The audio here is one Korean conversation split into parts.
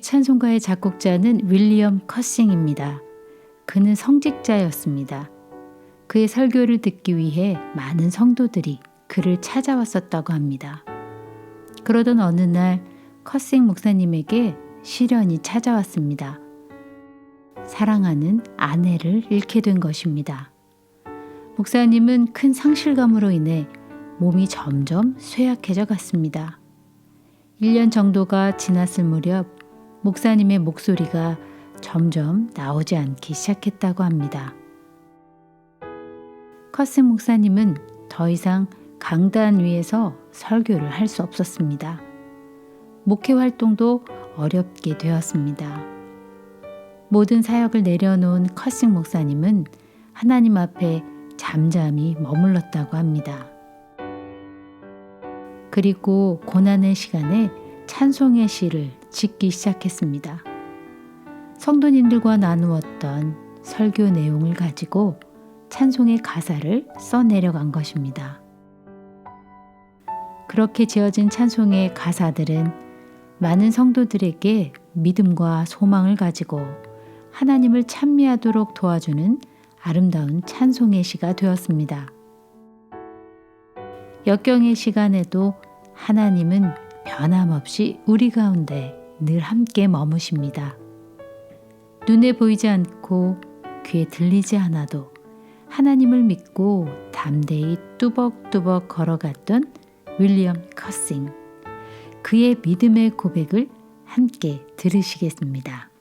찬송가의 작곡자는 윌리엄 커싱입니다. 그는 성직자였습니다. 그의 설교를 듣기 위해 많은 성도들이 그를 찾아왔었다고 합니다. 그러던 어느 날 커싱 목사님에게 시련이 찾아왔습니다. 사랑하는 아내를 잃게 된 것입니다. 목사님은 큰 상실감으로 인해 몸이 점점 쇠약해져 갔습니다. 1년 정도가 지났을 무렵 목사님의 목소리가 점점 나오지 않기 시작했다고 합니다. 커스 목사님은 더 이상 강단 위에서 설교를 할 수 없었습니다. 목회 활동도 어렵게 되었습니다. 모든 사역을 내려놓은 커싱 목사님은 하나님 앞에 잠잠히 머물렀다고 합니다. 그리고 고난의 시간에 찬송의 시를 짓기 시작했습니다. 성도님들과 나누었던 설교 내용을 가지고 찬송의 가사를 써내려간 것입니다. 그렇게 지어진 찬송의 가사들은 많은 성도들에게 믿음과 소망을 가지고 하나님을 찬미하도록 도와주는 아름다운 찬송의 시가 되었습니다. 역경의 시간에도 하나님은 변함없이 우리 가운데 늘 함께 머무십니다. 눈에 보이지 않고 귀에 들리지 않아도 하나님을 믿고 담대히 뚜벅뚜벅 걸어갔던 윌리엄 커싱. 그의 믿음의 고백을 함께 들으시겠습니다.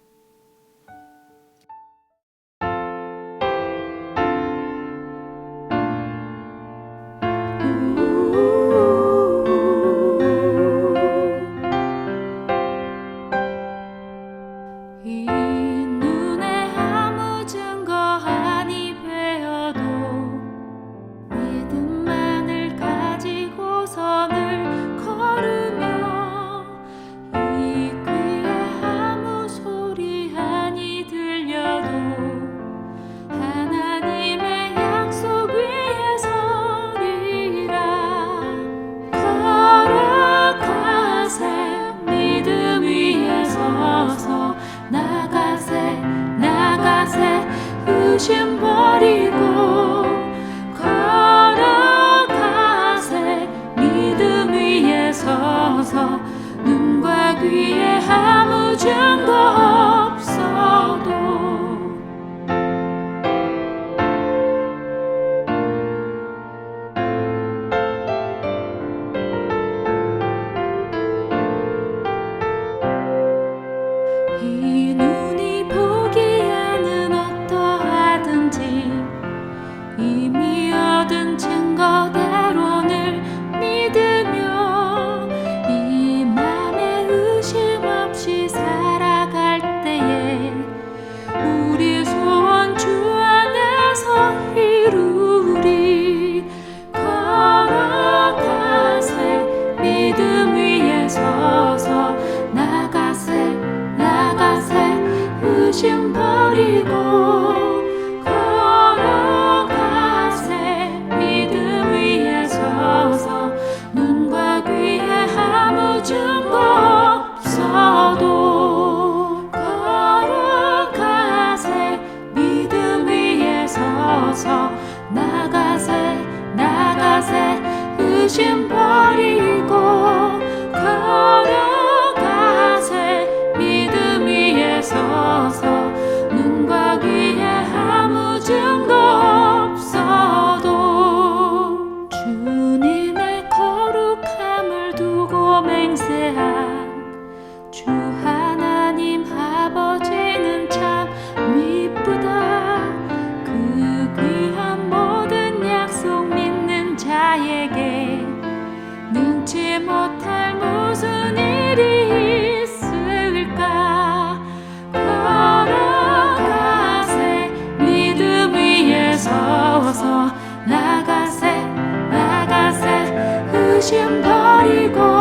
의심 버리고 걸어가세. 믿음 위에 서서 눈과 귀에 아무 증거 없어도 걸어가세. 믿음 위에 서서 나가세 나가세. 의심 버리고 先打一个